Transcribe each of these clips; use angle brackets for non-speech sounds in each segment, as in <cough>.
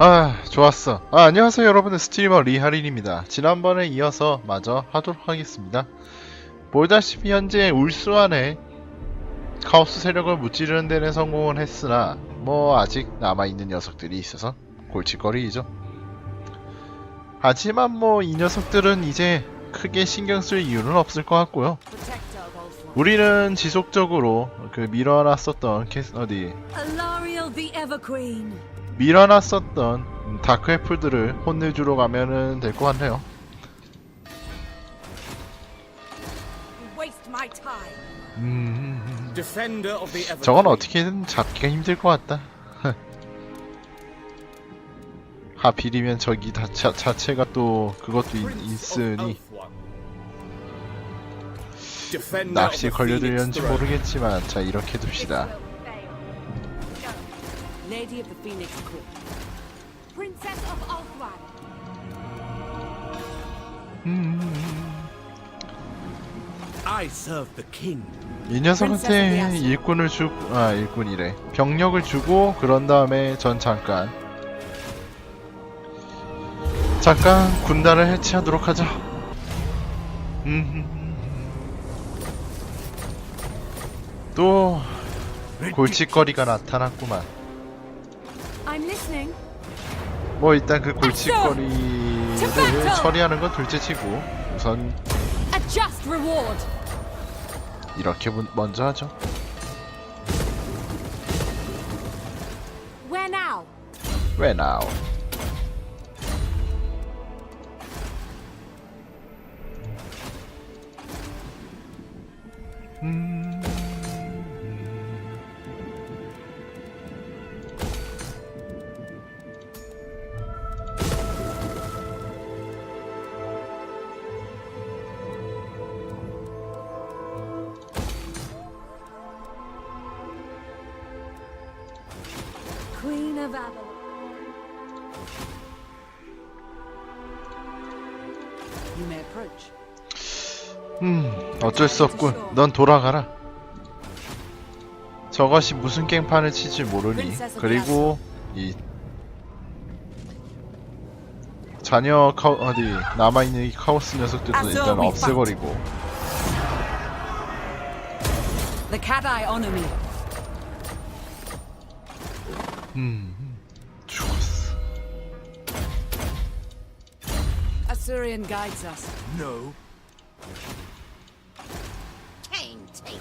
아 좋았어. 아 안녕하세요 여러분들. 스트리머 리하린입니다. 지난번에 이어서 마저 하도록 하겠습니다. 보다시피 현재 울수 안에 카오스 세력을 무찌르는 데는 성공을 했으나 뭐 아직 남아있는 녀석들이 있어서 골칫거리이죠. 하지만 뭐 이 녀석들은 이제 크게 신경 쓸 이유는 없을 것 같고요. 우리는 지속적으로 그 밀어놨었던 캐스 어디. 밀어놨었던 음, 다크 애플들을 혼내주러 가면은 될것 같네요. 음, Defender of the Evergreen. 저건 어떻게든 잡기가 힘들 것 같다. <laughs> 하필이면 저기 다, 자, 자체가 또 그것도 있, 걸려들렸는지 Phoenix Throne. 모르겠지만 자 이렇게 둡시다. Lady of the Phoenix Court. Princess of Ulthuan. I serve the king. 이 녀석한테 일꾼을 주, 아 일꾼이래. 병력을 주고 그런 다음에 전 잠깐 잠깐 군단을 해체하도록 하죠. 음. 또 골칫거리가 나타났구만. I'm listening. 뭐 일단 그 골칫거리를 처리하는 건 둘째치고 우선 A just reward. 이렇게 문- 먼저 하죠. Where now? 왜 나오? 어쩔 수 없군. 넌 돌아가라. 저것이 무슨 깽판을 칠지 모르니. 그리고 이 자녀 카오 어디 남아 있는 이 카오스 녀석들도 일단 없애버리고. The Kadai honor me. 음, 죽었어. Assyrian guides us. No. Take.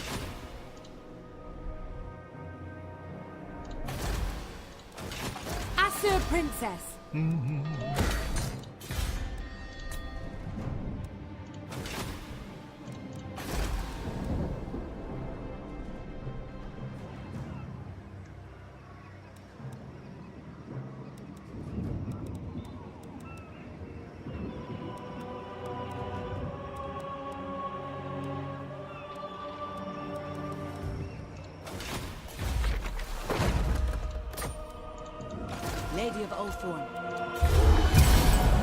Assur princess. Mm-hmm.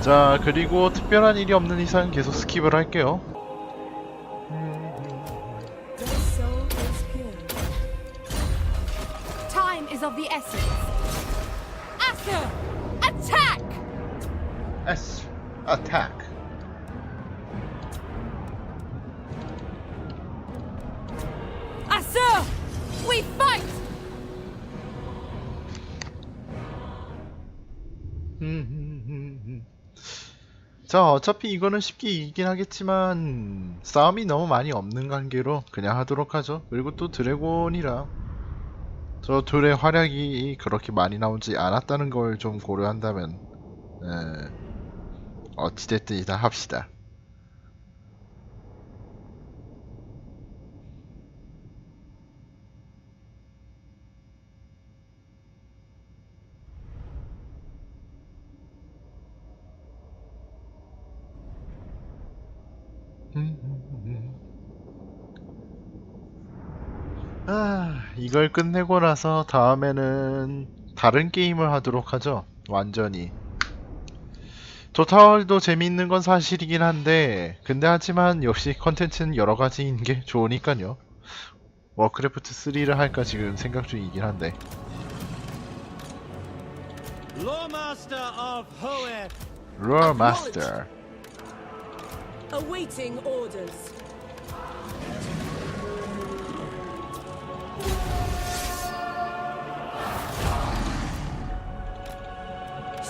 자, 그리고 특별한 일이 없는 이상 계속 스킵을 할게요. Their soul is pure. Time is of the essence. Assur, attack! S attack. 자, 어차피 이거는 쉽게 이기긴 하겠지만 싸움이 너무 많이 없는 관계로 그냥 하도록 하죠. 그리고 또 드래곤이랑 저 둘의 활약이 그렇게 많이 나오지 않았다는 걸 좀 고려한다면 에, 어찌됐든 일단 합시다. 아, 이걸 끝내고 나서 다음에는 다른 게임을 하도록 하죠. 완전히. 도타월도 재미있는 건 사실이긴 한데, 근데 하지만 역시 컨텐츠는 여러 가지인 게 좋으니까요. 워크래프트 3를 할까 지금 생각 중이긴 한데. 롤 마스터. Awaiting orders.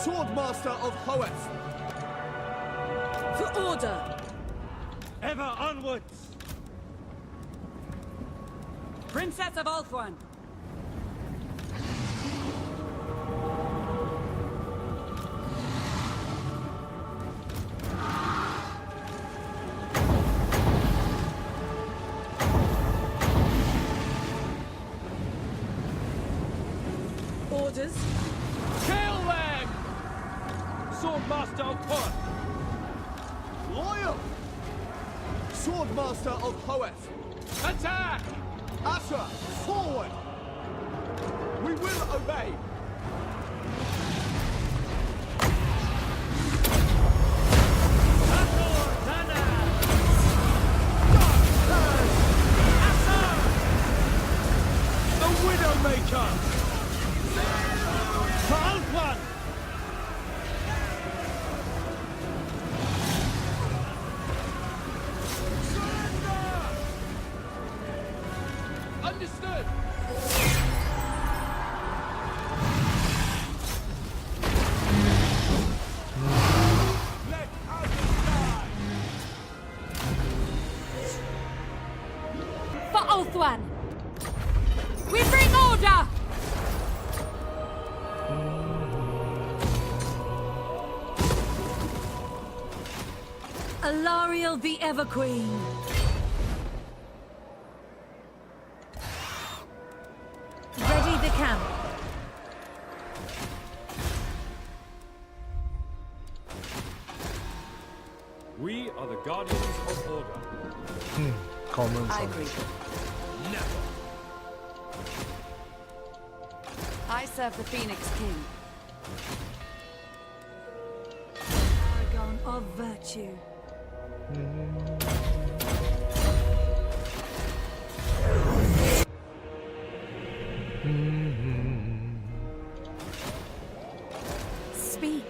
Swordmaster of Hoeth. For order. Ever onwards. Princess of Ulthuan. Orders. Swordmaster of Hoeth. Loyal! Swordmaster of Hoeth. Attack! Asher, forward! We will obey! Ulthuan. We bring order. Alariel the Everqueen. Phoenix King. Paragon of virtue. Speak.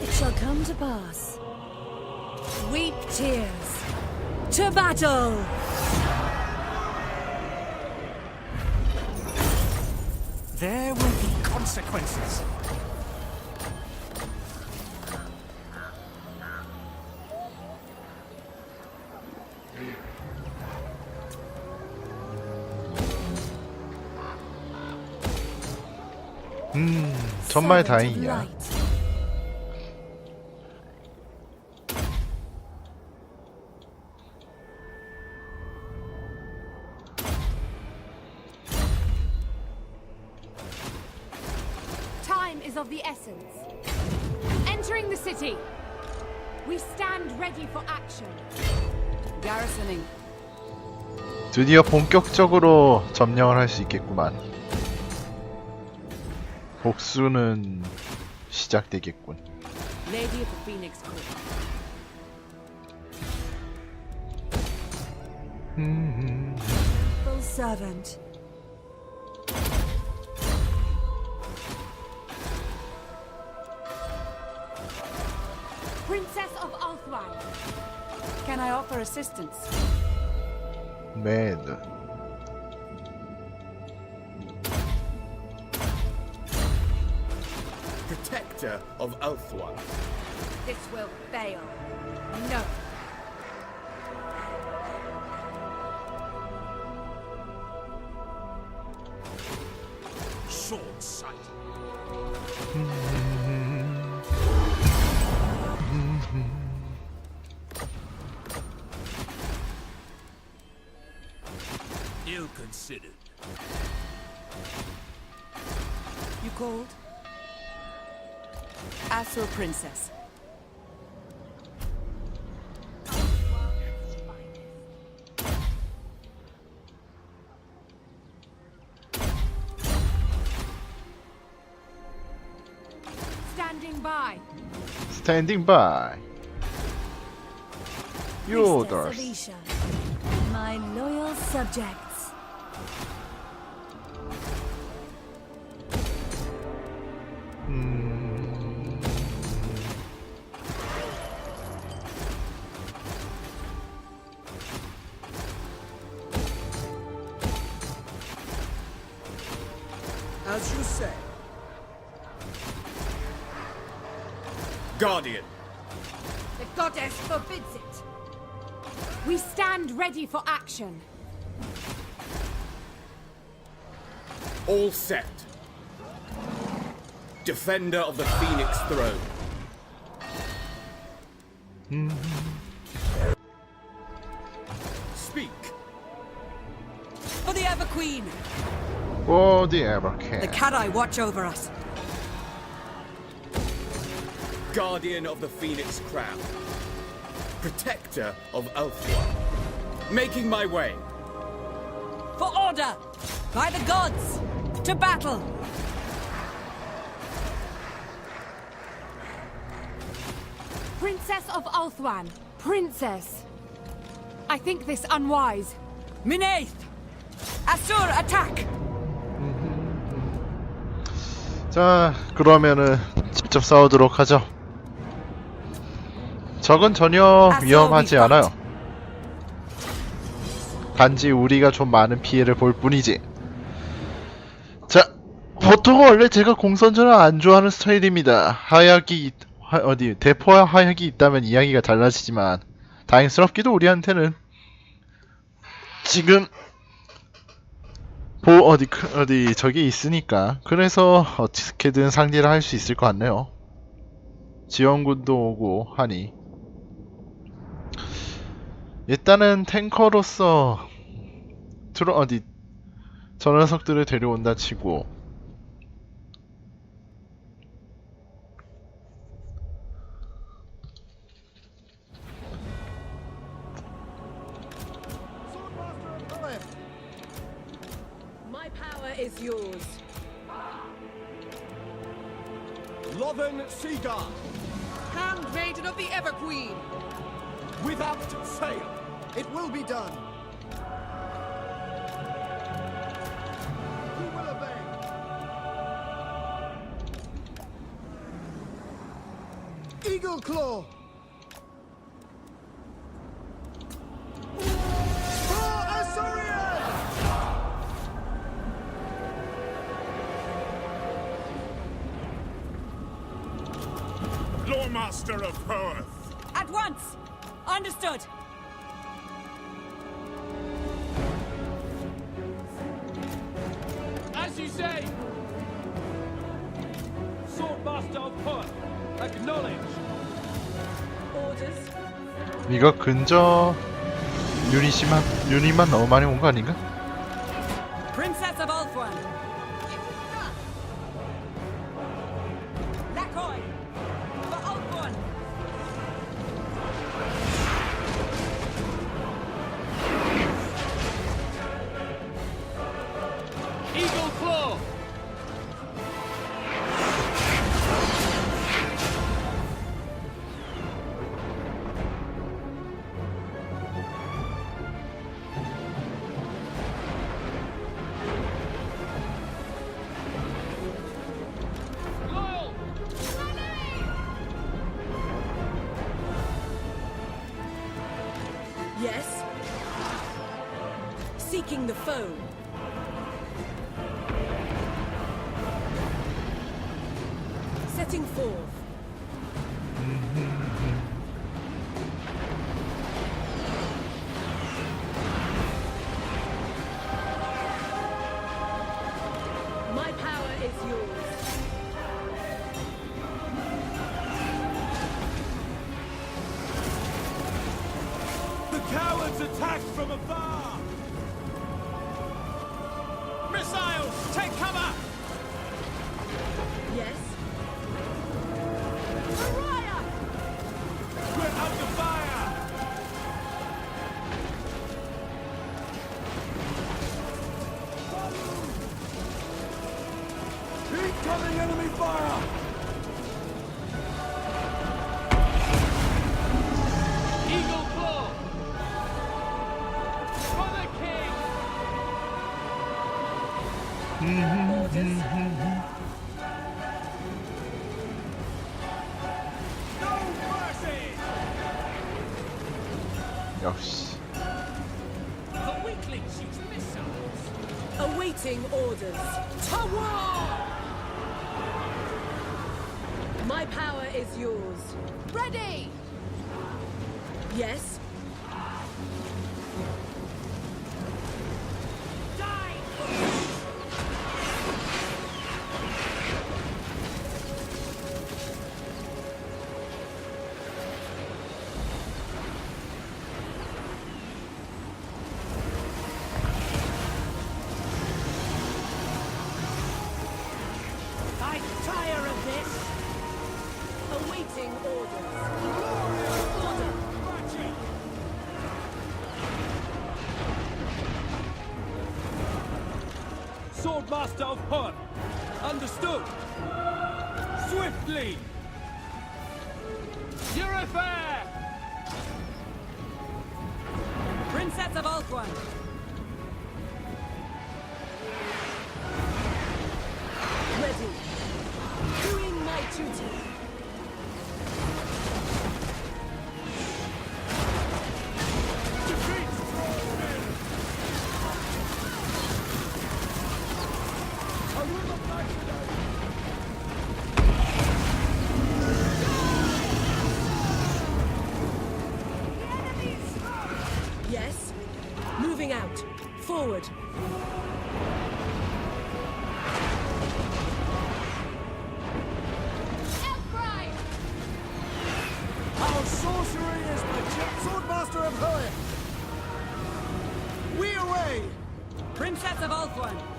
It shall come to pass. Weep tears. To battle! There will consequences. 정말 Servant of 다행이야. 드디어 본격적으로 점령을 할 수 있겠구만. 복수는 시작되겠군. Lady of the Phoenix Court. Full servant. Princess of Ulthuan. Can I offer assistance? 매드. Protector of Ulthuan. This will fail. No. Ill considered. You called? Astral Princess. Standing by. Standing by. Your Princess my loyal subject. The goddess forbids it. We stand ready for action. All set. Defender of the Phoenix Throne. Speak. For the Ever Queen! 어디 ever The can. Kadai watch over us. Guardian of the Phoenix Crown. Protector of Ulthuan. Making my way. For order! By the gods! To battle! Princess of Ulthuan. Princess. I think this unwise. Minaith! Asur attack! 자, 그러면은 직접 싸우도록 하죠. 적은 전혀 위험하지 않아요. 단지 우리가 좀 많은 피해를 볼 뿐이지. 자, 보통 원래 제가 공선전을 안 좋아하는 스타일입니다. 하약이 있- 하- 어디 대포와 하약이 있다면 이야기가 달라지지만 다행스럽게도 우리한테는 지금 보 어디 크- 어디 저기 있으니까 그래서 어떻게든 상대를 할 수 있을 것 같네요. 지원군도 오고 하니 일단은 탱커로서 트로 어디 저 녀석들을 데려온다 치고 My power is yours. Lothern Seagull. Handmaiden of the Ever Queen. Without fail. It will be done. Will obey? Eagle Claw. 이거 근저 유닛만 유닛만 너무 많이 온 거 아닌가? 역시 The weaklings use missiles! Awaiting orders. To war! My power is yours. Ready! Yes? Swordmaster of Hun. Understood. Swiftly. Affair. Princess of Ulthuan. Ready. Doing my duty. Princess of Ulthuan.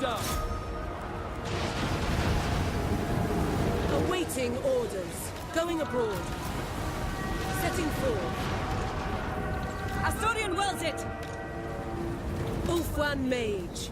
Done. Awaiting orders. Going abroad. Setting forth. Asturian wills it. Ulfwan Mage.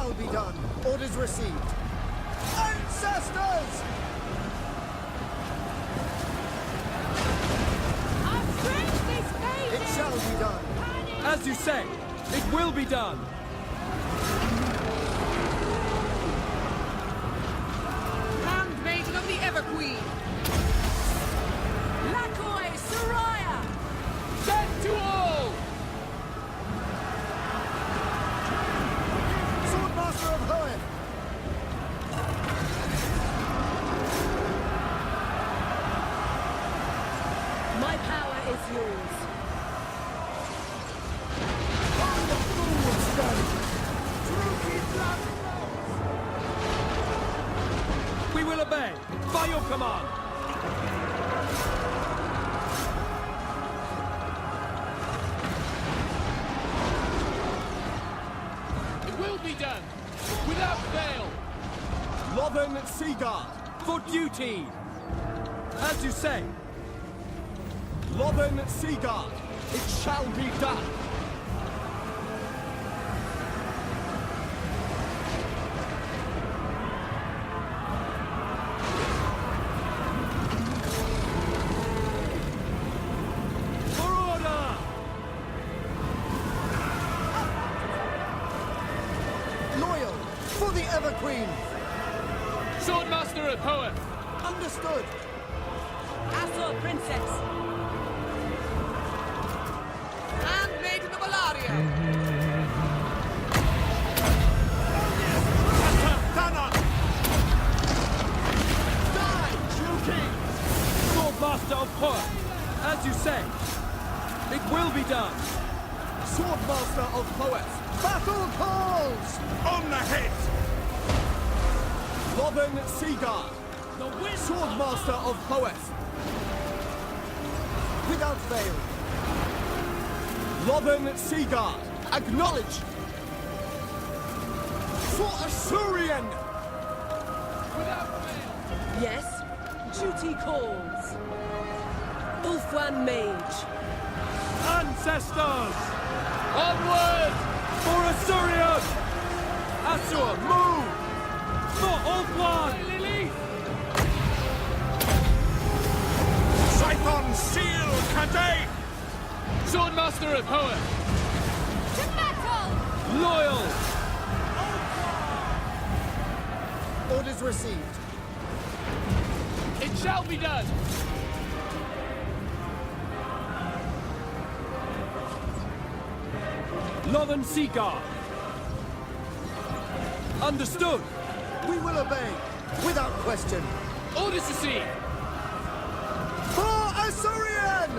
Shall be done. Orders received. Ancestors! Our strength is It shall be done. As you say. It will be done. Handmaiden of the Everqueen! Be done. Without fail. Lothern Seaguard! For duty. As you say. Lothern Seaguard! It shall be done! As you say. It will be done. Swordmaster of poets. Battle calls. On the head! Lothern Seaguard. The wind. Swordmaster of poets. Without fail. Lothern Seaguard. Acknowledge. For Assyrian. Without veil! Yes, duty calls. Ulfwan Mage. Ancestors! Onward! For Assyrian! Asur, move! For Ulfwan! Scython seal Kadain! Swordmaster and poet! To battle! Loyal! Orders received. It shall be done! Lothern Seaguard! Understood! We will obey. Without question. Orders received! For Assyrian!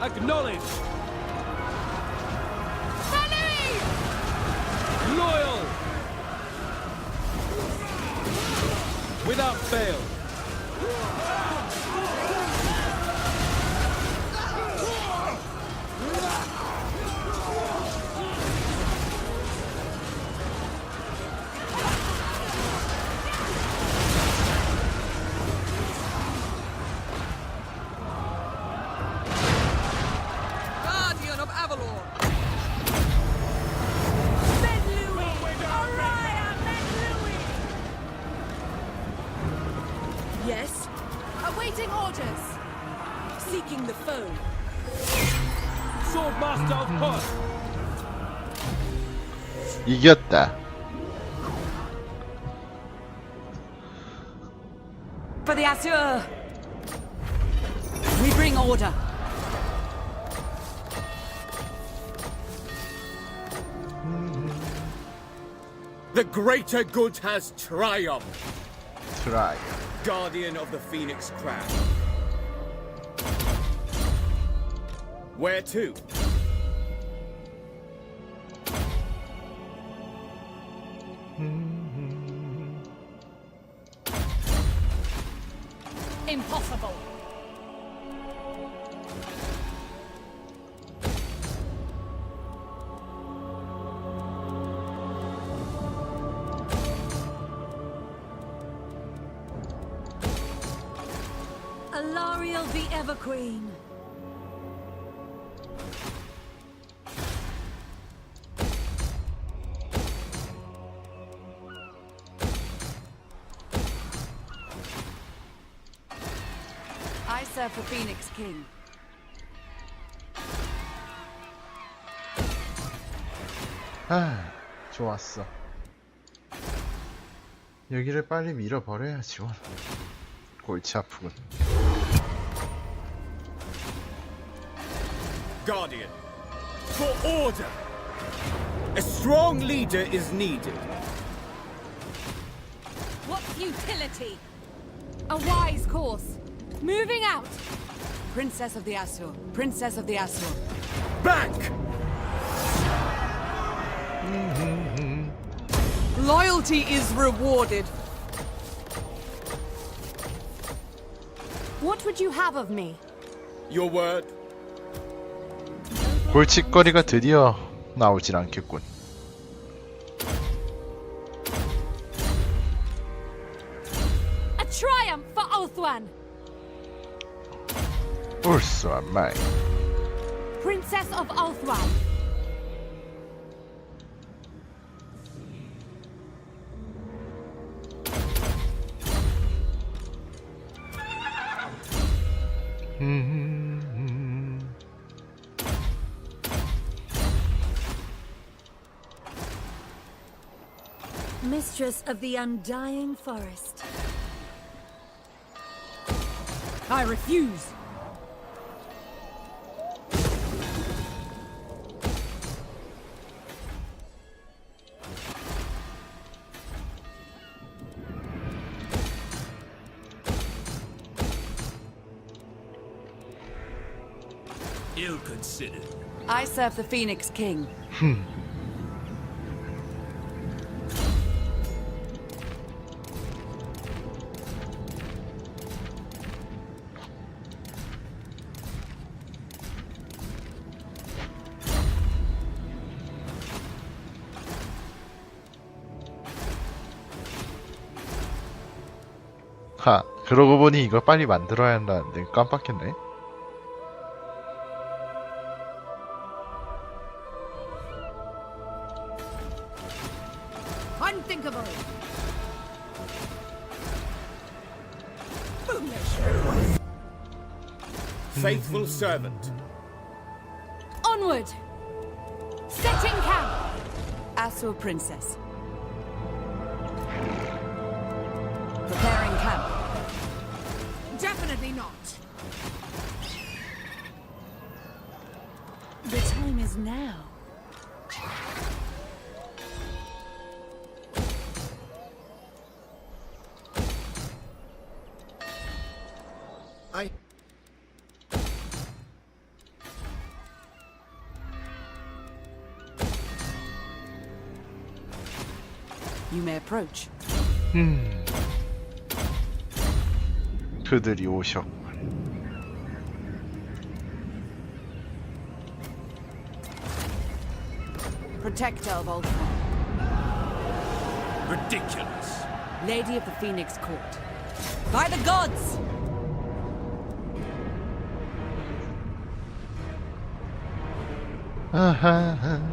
Acknowledge! Loyal! Without fail! get. For the Azure, we bring order. The greater good has triumphed. Triumph. Guardian of the Phoenix Crown. Where to? I serve the Phoenix King. 아, 좋았어. 여기를 빨리 밀어버려야지. 원. 골치 아프군. Guardian. For order! A strong leader is needed. What futility! A wise course. Moving out. Princess of the Asur. Princess of the Asur. Back! Loyalty is rewarded. What would you have of me? Your word? 골칫거리가 드디어 나오질 않겠군. A triumph for Ulthuan! Or so I might. Princess of Althwal. Mistress of the Undying Forest. I refuse! Ill considered. I serve the Phoenix King. 하, 그러고 보니 이거 빨리 만들어야 한다는데 깜빡했네. Faithful servant. Onward! Setting camp! Asur Princess. Preparing camp. Definitely not! The time is now. You may approach. 그들이 오셨. Protector of Ultron. Ridiculous. Lady of the Phoenix Court. By the gods! 아하.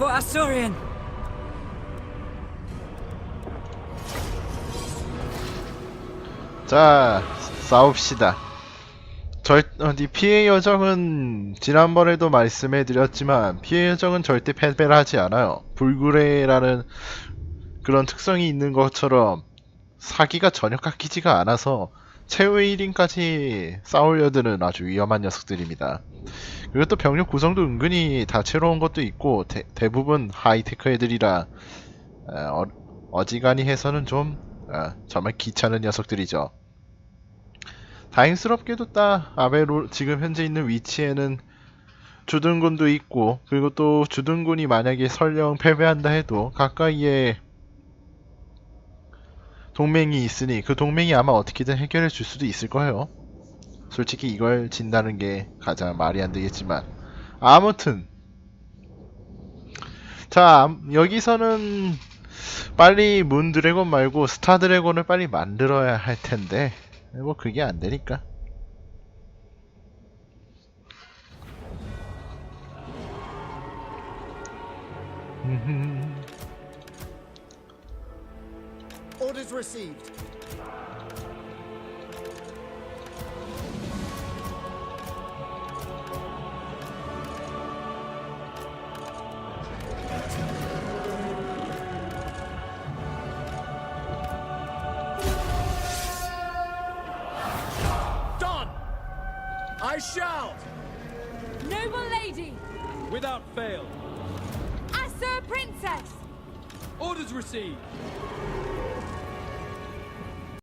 For Asturian! 자, 싸웁시다. 절, 어디 피해 여정은 지난번에도 말씀해드렸지만 피해 여정은 절대 패배를 하지 않아요. 불구레라는 그런 특성이 있는 것처럼 사기가 전혀 깎이지가 않아서 최후의 1인까지 싸우려드는 아주 위험한 녀석들입니다. 그리고 또 병력 구성도 은근히 다채로운 것도 있고 대, 대부분 하이테크 애들이라 어, 어지간히 해서는 좀 어, 정말 귀찮은 녀석들이죠. 다행스럽게도 딱 아베로 지금 현재 있는 위치에는 주둔군도 있고 그리고 또 주둔군이 만약에 설령 패배한다 해도 가까이에 동맹이 있으니 그 동맹이 아마 어떻게든 해결해 줄 수도 있을 거예요. 솔직히 이걸 진다는 게 가장 말이 안 되겠지만 아무튼 자 암- 여기서는 빨리 문 드래곤 말고 스타 드래곤을 빨리 만들어야 할 텐데 뭐 그게 안 되니까 Orders received. Shall! Noble lady! Without fail. Asur Princess! Orders received.